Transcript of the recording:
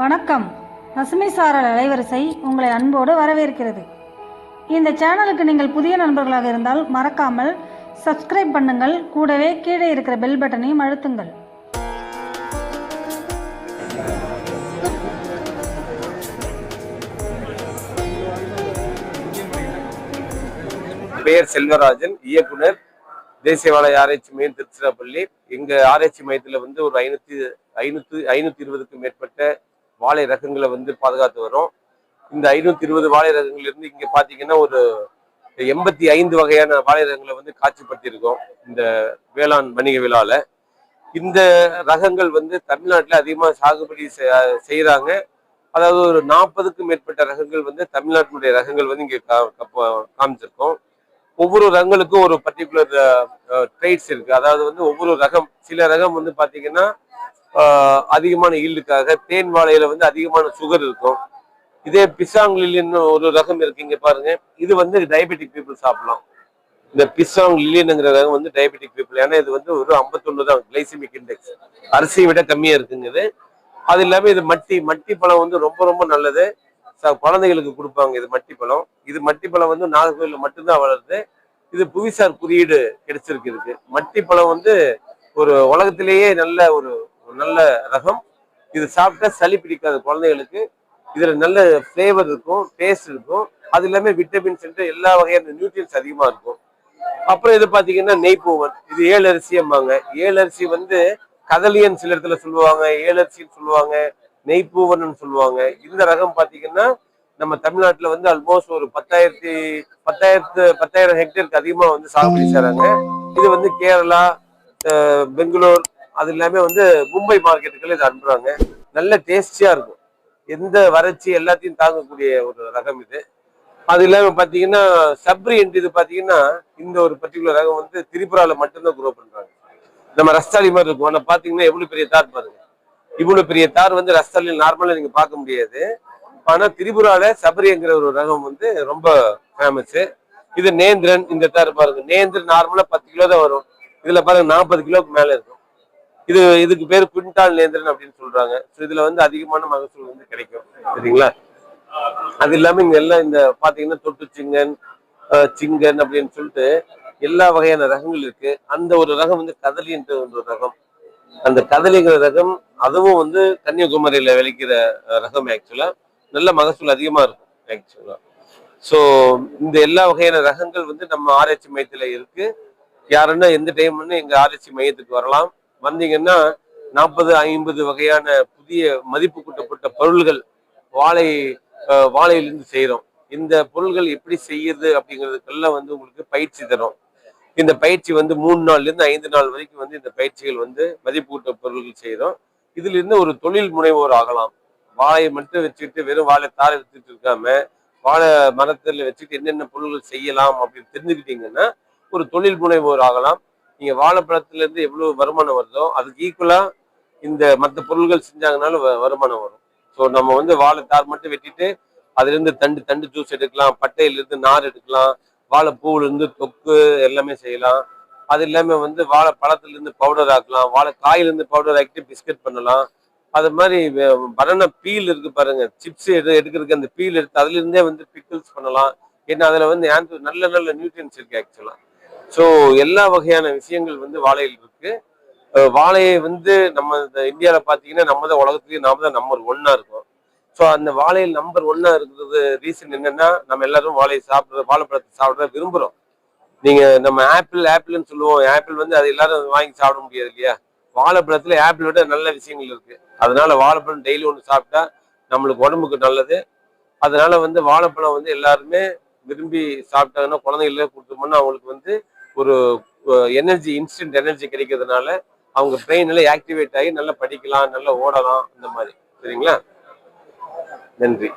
வணக்கம். பசுமை சாரல் அலைவரிசை உங்களை அன்போடு வரவேற்கிறது. இந்த சேனலுக்கு நீங்கள் புதிய நண்பர்களாக இருந்தால் மறக்காமல் சப்ஸ்கிரைப் பண்ணுங்கள். கூடவே கீழே இருக்கிற பெல் பட்டனையும் அழுத்துங்கள். பெயர் செல்வராஜன் இயக்குனர் தேசியவாள ஆராய்ச்சி மையம் திருச்சிராப்பள்ளி. எங்க ஆராய்ச்சி மையத்துல வந்து ஒரு ஐநூத்தி ஐநூத்தி ஐநூத்தி இருபதுக்கும் மேற்பட்ட வாழை ரகங்களை வந்து பாதுகாத்து வரோம். இந்த ஐநூத்தி இருபது வாழை ரகங்கள்ல இருந்து இங்க பாத்தீங்கன்னா ஒரு எண்பத்தி ஐந்து வகையான வாழை ரகங்களை வந்து காட்சிப்படுத்தியிருக்கோம் இந்த வேளாண் வணிக விழால. இந்த ரகங்கள் வந்து தமிழ்நாட்டில் அதிகமாக சாகுபடி செ- அதாவது ஒரு நாற்பதுக்கும் மேற்பட்ட ரகங்கள் வந்து தமிழ்நாட்டினுடைய ரகங்கள் வந்து இங்கே கா- காமிச்சிருக்கோம். ஒவ்வொரு ரகங்களுக்கும் ஒரு பர்டிகுலர் ட்ரைட்ஸ் இருக்கு. அதாவது வந்து ஒவ்வொரு ரகம் சில ரகம் வந்து பாத்தீங்கன்னா அதிகமான ஈல்டுக்காக தேன் வாழையில வந்து அதிகமான சுகர் இருக்கும். இதே பிசாங் லில்லின்னு ஒரு ரகம் இருக்கு இங்க பாருங்க. இது வந்து டயபெட்டிக் பீப்புள் சாப்பிடலாம். இந்த பிசாங் லில்லியனுங்கிற ரகம் வந்து டயபெட்டிக் பீப்புள் ஏன்னா இது வந்து ஒரு 51 தான் கிளைசிமிக் இண்டெக்ஸ் அரிசியை விட கம்மியா இருக்குங்குது. அது இல்லாம இது மட்டி மட்டி பழம் வந்து ரொம்ப ரொம்ப நல்லது. ச- குழந்தைகளுக்கு கொடுப்பாங்க இது மட்டி பழம். இது மட்டி பழம் வந்து நாகர்கோவில் மட்டும்தான் வளருது. இது புவிசார் குறியீடு கிடைச்சிருக்கு இருக்கு மட்டி பழம் வந்து ஒரு உலகத்திலேயே நல்ல ஒரு ஒரு நல்ல ரகம். இது சாப்பிட்டா சளி பிடிக்காது குழந்தைகளுக்கு. இதுல நல்ல ஃப்ளேவர் இருக்கும் டேஸ்ட் இருக்கும். அது இல்லாம சென்று எல்லா வகையான நியூட்ரியன்ஸ் அதிகமா இருக்கும். அப்புறம் இது பாத்தீங்கன்னா நெய்ப்பூவன் இது ஏழு அரிசியம்பாங்க. ஏழு அரிசி வந்து கதலியன் சில இடத்துல சொல்லுவாங்க. ஏழு அரிசின்னு சொல்லுவாங்க. நெய்ப்பூவன் சொல்லுவாங்க. இந்த ரகம் பாத்தீங்கன்னா நம்ம தமிழ்நாட்டுல வந்து ஆல்மோஸ்ட் ஒரு பத்தாயிரத்தி பத்தாயிரத்து பத்தாயிரம் ஹெக்டேருக்கு அதிகமா வந்து சாகுபடி செய்றாங்க. இது வந்து கேரளா பெங்களூர் அது எல்லாமே வந்து மும்பை மார்க்கெட்டுகள் இது அனுப்புறாங்க. நல்ல டேஸ்டியா இருக்கும். எந்த வறட்சி எல்லாத்தையும் தாங்கக்கூடிய ஒரு ரகம் இது. அது இல்லாம பாத்தீங்கன்னா சப்ரியன்ட் இது பார்த்தீங்கன்னா இந்த ஒரு பர்டிகுலர் ரகம் வந்து திரிபுரால மட்டும்தான் குரோ பண்றாங்க. நம்ம ரஸ்தாலி மாதிரி இருக்கும். ஆனா பாத்தீங்கன்னா எவ்வளவு பெரிய தார் பாருங்க. இவ்வளவு பெரிய தார் வந்து ரஸ்தாலியில் நார்மலா நீங்க பார்க்க முடியாது. ஆனா திரிபுரால சபரிங்கிற ஒரு ரகம் வந்து ரொம்ப ஃபேமஸ் இது நேந்திரன் இந்த தார் பாருங்க. நேந்திரன் நார்மலா பத்து கிலோ தான் வரும். இதுல பாருங்க நாற்பது கிலோக்கு மேலே இருக்கும். இது இதுக்கு பேர் குவிண்டால் நேந்திரன் அப்படின்னு சொல்றாங்க. ஸோ இதுல வந்து அதிகமான மகசூல் வந்து கிடைக்கும். சரிங்களா? அது இல்லாம இங்க எல்லாம் இந்த பாத்தீங்கன்னா தொட்டு சிங்கன் சிங்கன் அப்படின்னு சொல்லிட்டு எல்லா வகையான ரகங்கள் இருக்கு. அந்த ஒரு ரகம் வந்து கதலின்ற ஒரு ரகம். அந்த கதலிங்கிற ரகம் அதுவும் வந்து கன்னியாகுமரியில விளைக்கிற ரகம் ஆக்சுவலா நல்ல மகசூல் அதிகமா இருக்கும் ஆக்சுவலா ஸோ இந்த எல்லா வகையான ரகங்கள் வந்து நம்ம ஆராய்ச்சி மையத்துல இருக்கு. யாருன்னா எந்த டைம்னு எங்க ஆராய்ச்சி மையத்துக்கு வரலாம். வந்தீங்கன்னா நாற்பது ஐம்பது வகையான புதிய மதிப்பு கூட்டப்பட்ட பொருள்கள் வாழை வாழையிலிருந்து செய்கிறோம் இந்த பொருள்கள் எப்படி செய்யறது அப்படிங்கிறதுக்கெல்லாம் வந்து உங்களுக்கு பயிற்சி தரும் இந்த பயிற்சி வந்து மூணு நாள்ல இருந்து ஐந்து நாள் வரைக்கும் வந்து இந்த பயிற்சிகள் வந்து மதிப்பூட்ட பொருள்கள் செய்கிறோம் இதுல இருந்து ஒரு தொழில் முனைவோர் ஆகலாம். வாழையை மட்டும் வச்சுக்கிட்டு வெறும் வாழை தாரை வச்சுட்டு இருக்காம வாழை மரத்துல வச்சுட்டு என்னென்ன பொருள்கள் செய்யலாம் அப்படின்னு தெரிஞ்சுக்கிட்டீங்கன்னா ஒரு தொழில் முனைவோர் ஆகலாம். நீங்கள் வாழைப்பழத்துலேருந்து எவ்வளோ வருமானம் வருதோ அதுக்கு ஈக்குவலாக இந்த மற்ற பொருள்கள் செஞ்சாங்கனாலும் வ- வருமானம் வரும். ஸோ நம்ம வந்து வாழை தார் மட்டும் வெட்டிட்டு அதுலேருந்து தண்டு தண்டு ஜூஸ் எடுக்கலாம் பட்டையிலேருந்து நார் எடுக்கலாம் வாழைப்பூவுல இருந்து தொக்கு எல்லாமே செய்யலாம். அது இல்லாம வந்து வாழை பழத்துலேருந்து பவுடர் ஆக்கலாம் வாழை காயிலேருந்து பவுடர் ஆக்கிட்டு பிஸ்கட் பண்ணலாம். அது மாதிரி பனானா பீல் இருக்கு பாருங்க சிப்ஸ் எடு எடுக்கிறதுக்கு அந்த பீல் எடுத்து அதுலேருந்தே வந்து பிக்கிள்ஸ் பண்ணலாம். ஏன்னா அதில் வந்து anti- நல்ல நல்ல நியூட்ரியன்ஸ் இருக்குது ஆக்சுவலாக ஸோ எல்லா வகையான விஷயங்கள் வந்து வாழையில் இருக்கு. வாழையை வந்து நம்ம இந்த இந்தியாவில் பார்த்தீங்கன்னா நம்ம தான் உலகத்துலேயே நாம தான் நம்பர் ஒன்னா இருக்கும். ஸோ அந்த வாழையில் நம்பர் ஒன்னா இருக்கிறது ரீசன் என்னன்னா நம்ம எல்லாரும் வாழையை சாப்பிட்ற வாழைப்பழத்தை சாப்பிட விரும்புகிறோம் நீங்க நம்ம ஆப்பிள் ஆப்பிள்னு சொல்லுவோம். ஆப்பிள் வந்து அது எல்லாரும் வாங்கி சாப்பிட முடியாது இல்லையா? வாழைப்பழத்துல ஆப்பிள் விட நல்ல விஷயங்கள் இருக்கு. அதனால வாழைப்பழம் டெய்லி ஒன்று சாப்பிட்டா நம்மளுக்கு உடம்புக்கு நல்லது. அதனால வந்து வாழைப்பழம் வந்து எல்லாருமே விரும்பி சாப்பிட்டாங்கன்னா குழந்தைகளுக்கு கொடுத்தோம்னா அவங்களுக்கு வந்து ஒரு எனர்ஜி இன்ஸ்டன்ட் எனர்ஜி கிடைக்கிறதுனால அவங்க பிரெயின் நல்லா ஆக்டிவேட் ஆகி நல்லா படிக்கலாம் நல்லா ஓடலாம் இந்த மாதிரி. சரிங்களா? நன்றி.